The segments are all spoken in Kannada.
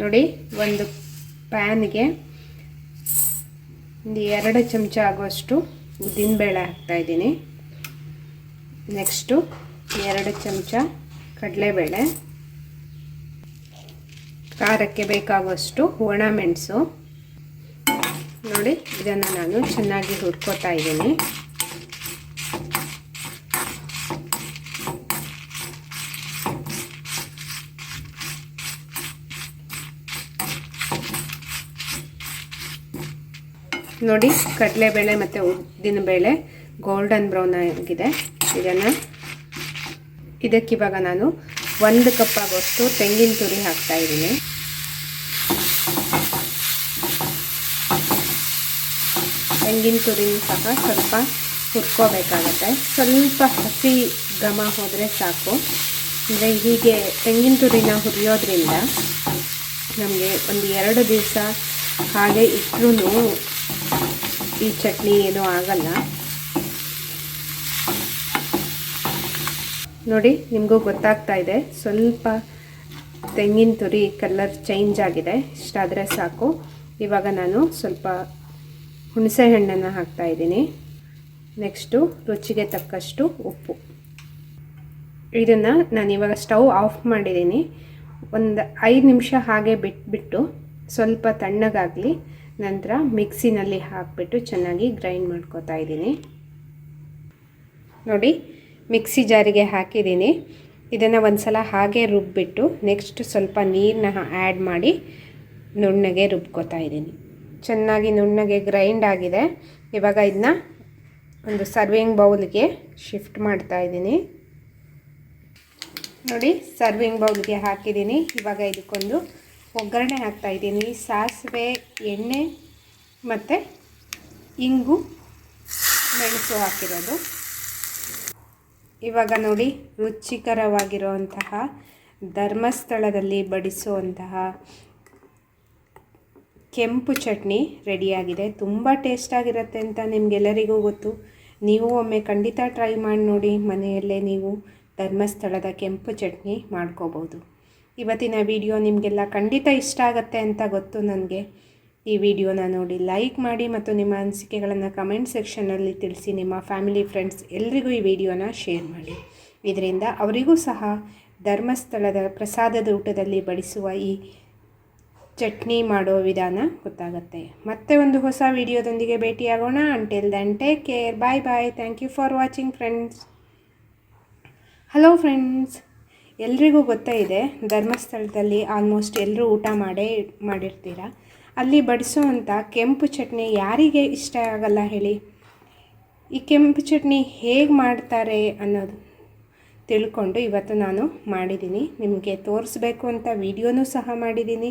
ನೋಡಿ ಒಂದು ಪ್ಯಾನ್ಗೆ ಒಂದು ಎರಡು ಚಮಚ ಆಗುವಷ್ಟು ಉದ್ದಿನಬೇಳೆ ಹಾಕ್ತಾಯಿದ್ದೀನಿ ನೆಕ್ಸ್ಟು ಎರಡು ಚಮಚ ಕಡಲೆಬೇಳೆ. ಖಾರಕ್ಕೆ ಬೇಕಾಗುವಷ್ಟು ಒಣ ಮೆಣಸು. ನೋಡಿ, ಇದನ್ನು ನಾನು ಚೆನ್ನಾಗಿ ಹುರ್ಕೋತಾ ಇದ್ದೀನಿ. ನೋಡಿ, ಕಡಲೆಬೇಳೆ ಮತ್ತು ಉದ್ದಿನ ಬೇಳೆ ಗೋಲ್ಡನ್ ಬ್ರೌನ್ ಆಗಿದೆ. ಇದನ್ನು ಇದಕ್ಕಿವಾಗ ನಾನು ಒಂದು ಕಪ್ ಆಗುವಷ್ಟು ತೆಂಗಿನ ತುರಿ ಹಾಕ್ತಾ ಇದ್ದೀನಿ. ತೆಂಗಿನ ತುರಿನೂ ಸಹ ಸ್ವಲ್ಪ ಹುರ್ಕೋಬೇಕಾಗತ್ತೆ. ಸ್ವಲ್ಪ ಹಸಿ ಘಮ ಹೋದರೆ ಸಾಕು. ಅಂದರೆ ಹೀಗೆ ತೆಂಗಿನ ತುರಿನ ಹುರಿಯೋದ್ರಿಂದ ನಮಗೆ ಒಂದು ಎರಡು ದಿವಸ ಹಾಗೆ ಇಟ್ಟರೂ ಈ ಚಟ್ನಿ ಏನೂ ಆಗಲ್ಲ. ನೋಡಿ, ನಿಮಗೂ ಗೊತ್ತಾಗ್ತಾ ಇದೆ. ಸ್ವಲ್ಪ ತೆಂಗಿನ ತುರಿ ಕಲರ್ ಚೇಂಜ್ ಆಗಿದೆ. ಇಷ್ಟಾದರೆ ಸಾಕು. ಇವಾಗ ನಾನು ಸ್ವಲ್ಪ ಹುಣಸೆ ಹಣ್ಣನ್ನು ಹಾಕ್ತಾ ಇದ್ದೀನಿ. ನೆಕ್ಸ್ಟು ರುಚಿಗೆ ತಕ್ಕಷ್ಟು ಉಪ್ಪು. ಇದನ್ನು ನಾನು ಇವಾಗ ಸ್ಟವ್ ಆಫ್ ಮಾಡಿದ್ದೀನಿ. ಒಂದು ಐದು ನಿಮಿಷ ಹಾಗೆ ಬಿಟ್ಬಿಟ್ಟು ಸ್ವಲ್ಪ ತಣ್ಣಗಾಗಲಿ ನಂತರ ಮಿಕ್ಸಿನಲ್ಲಿ ಹಾಕಿಬಿಟ್ಟು ಚೆನ್ನಾಗಿ ಗ್ರೈಂಡ್ ಮಾಡ್ಕೋತಾ ಇದ್ದೀನಿ. ನೋಡಿ, ಮಿಕ್ಸಿ ಜಾರಿಗೆ ಹಾಕಿದ್ದೀನಿ. ಇದನ್ನು ಒಂದು ಸಲ ಹಾಗೆ ರುಬ್ಬಿಟ್ಟು ನೆಕ್ಸ್ಟ್ ಸ್ವಲ್ಪ ನೀರನ್ನ ಆ್ಯಡ್ ಮಾಡಿ ನುಣ್ಣಗೆ ರುಬ್ಕೋತಾ ಇದ್ದೀನಿ. ಚೆನ್ನಾಗಿ ನುಣ್ಣಗೆ ಗ್ರೈಂಡ್ ಆಗಿದೆ. ಇವಾಗ ಇದನ್ನ ಒಂದು ಸರ್ವಿಂಗ್ ಬೌಲ್ಗೆ ಶಿಫ್ಟ್ ಮಾಡ್ತಾ ಇದ್ದೀನಿ. ನೋಡಿ ಸರ್ವಿಂಗ್ ಬೌಲ್ಗೆ ಹಾಕಿದ್ದೀನಿ. ಇವಾಗ ಇದಕ್ಕೊಂದು ಒಗ್ಗರಣೆ ಹಾಕ್ತಾ ಇದ್ದೀನಿ. ಸಾಸಿವೆ, ಎಣ್ಣೆ ಮತ್ತು ಇಂಗು, ಮೆಣಸು ಹಾಕಿರೋದು. ಇವಾಗ ನೋಡಿ, ರುಚಿಕರವಾಗಿರುವಂತಹ ಧರ್ಮಸ್ಥಳದಲ್ಲಿ ಬಡಿಸುವಂತಹ ಕೆಂಪು ಚಟ್ನಿ ರೆಡಿಯಾಗಿದೆ. ತುಂಬ ಟೇಸ್ಟಾಗಿರುತ್ತೆ ಅಂತ ನಿಮಗೆಲ್ಲರಿಗೂ ಗೊತ್ತು. ನೀವು ಒಮ್ಮೆ ಖಂಡಿತ ಟ್ರೈ ಮಾಡಿ ನೋಡಿ. ಮನೆಯಲ್ಲೇ ನೀವು ಧರ್ಮಸ್ಥಳದ ಕೆಂಪು ಚಟ್ನಿ ಮಾಡ್ಕೋಬೋದು ಇವತ್ತಿನ ವಿಡಿಯೋ ನಿಮಗೆಲ್ಲ ಖಂಡಿತ ಇಷ್ಟ ಆಗುತ್ತೆ ಅಂತ ಗೊತ್ತು ನನಗೆ. ಈ ವಿಡಿಯೋನ ನೋಡಿ ಲೈಕ್ ಮಾಡಿ ಮತ್ತು ನಿಮ್ಮ ಅನಿಸಿಕೆಗಳನ್ನು ಕಮೆಂಟ್ ಸೆಕ್ಷನಲ್ಲಿ ತಿಳಿಸಿ ನಿಮ್ಮ ಫ್ಯಾಮಿಲಿ, ಫ್ರೆಂಡ್ಸ್ ಎಲ್ರಿಗೂ ಈ ವಿಡಿಯೋನ ಶೇರ್ ಮಾಡಿ. ಇದರಿಂದ ಅವರಿಗೂ ಸಹ ಧರ್ಮಸ್ಥಳದ ಪ್ರಸಾದದ ಊಟದಲ್ಲಿ ಬಡಿಸುವ ಈ ಚಟ್ನಿ ಮಾಡೋ ವಿಧಾನ ಗೊತ್ತಾಗುತ್ತೆ. ಮತ್ತೆ ಒಂದು ಹೊಸ ವಿಡಿಯೋದೊಂದಿಗೆ ಭೇಟಿಯಾಗೋಣ. Until then take care bye bye thank you for watching friends hello friends ಎಲ್ರಿಗೂ ಗೊತ್ತೇ ಇದೆ, ಧರ್ಮಸ್ಥಳದಲ್ಲಿ ಆಲ್ಮೋಸ್ಟ್ ಎಲ್ಲರೂ ಊಟ ಮಾಡೇ ಮಾಡಿರ್ತೀರ? ಅಲ್ಲಿ ಬಡಿಸುವಂಥ ಕೆಂಪು ಚಟ್ನಿ ಯಾರಿಗೆ ಇಷ್ಟ ಆಗಲ್ಲ ಹೇಳಿ? ಈ ಕೆಂಪು ಚಟ್ನಿ ಹೇಗೆ ಮಾಡ್ತಾರೆ ಅನ್ನೋದು ತಿಳ್ಕೊಂಡು ಇವತ್ತು ನಾನು ಮಾಡಿದ್ದೀನಿ. ನಿಮಗೆ ತೋರಿಸ್ಬೇಕು ಅಂತ ವಿಡಿಯೋನೂ ಸಹ ಮಾಡಿದ್ದೀನಿ.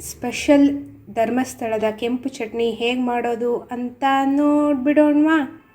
ಸ್ಪೆಷಲ್ ಧರ್ಮಸ್ಥಳದ ಕೆಂಪು ಚಟ್ನಿ ಹೇಗೆ ಮಾಡೋದು ಅಂತ ನೋಡಿಬಿಡೋಣವಾ?